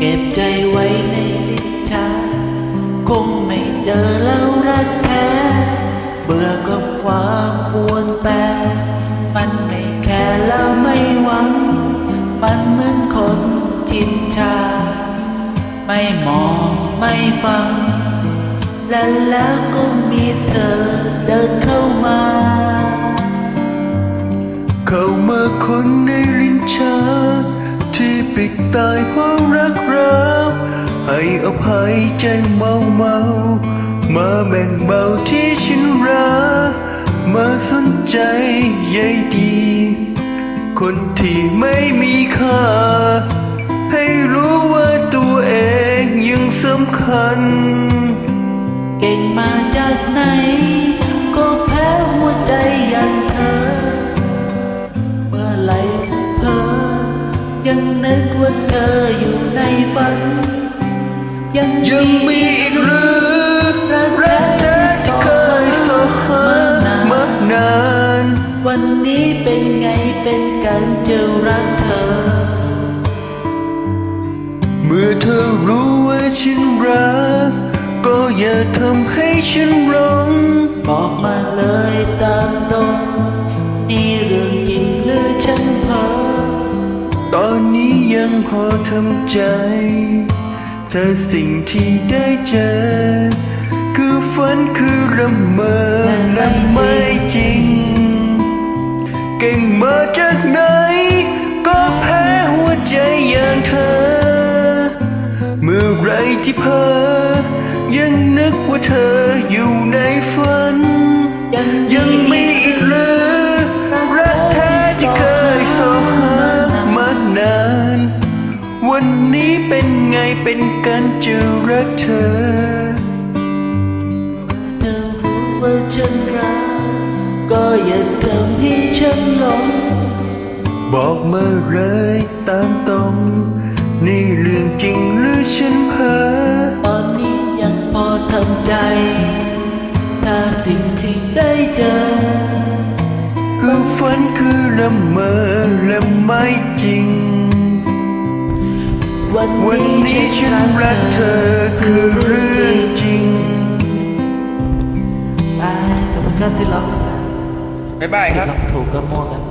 เก็บใจไว้ในลิ้นชักคงไม่เจอแล้วรักแท้ เบื่อกับความปวนแปรมันไม่แค่แล้วไม่หวัง มันเหมือนคนชินชา ไม่มองไม่ฟัง และแล้วก็มีเธอเดินเข้ามา เข้ามาคนในลิ้นชักที่ปิดตายเพราะรัก ภัยใจเมาเมามาแบ่งเบาที่ฉันรักมาสนใจใยดี คนที่ไม่มีค่า ให้รู้ว่าตัวเองยังสำคัญ เก่งมาจากไหน ก็แพ้หัวใจอย่างเธอ เมื่อไหรจะเพอยังนึกว่าเธออยู่ในฝัน ยังยังมีอีกหรือรักแท้ที่เคยสอหามานาน วันนี้เป็นไงเป็นกันจะรักเธอ เมื่อเธอรู้ว่าฉันรัก ก็อย่าทำให้ฉันร้องบอกมาเลยตามตรงนี่เรื่องจริงหรือฉันเพ้อตอนนี้ยังพอทำใจ ถ้าสิ่งที่ได้เจอ คือฝันคือละเมอและไม่จริง เก่งมาจากไหน ก็แพ้หัวใจอย่างเธอ เมื่อไรที่เพ้อยังนึกว่าเธออยู่ในฝัน ยังไมี เป็นไงเป็นกันจะรักเธอเธอรู้ว่าฉันรักก็อย่าทำให้ฉันหลงบอกมาเลยตามตรงนี่เรื่องจริงหรือฉันเพ้อตอนนี้ยังพอทำใจ ถ้าสิ่งที่ได้เจอ คือฝันคือละเมอและไม่จริง วันวันนี้นี้ฉันรักเธอคือเรื่องจริงไปขอบคุณครับที่ร้องบ๊ายบายครับที่ร้องถูกก็มั่วกัน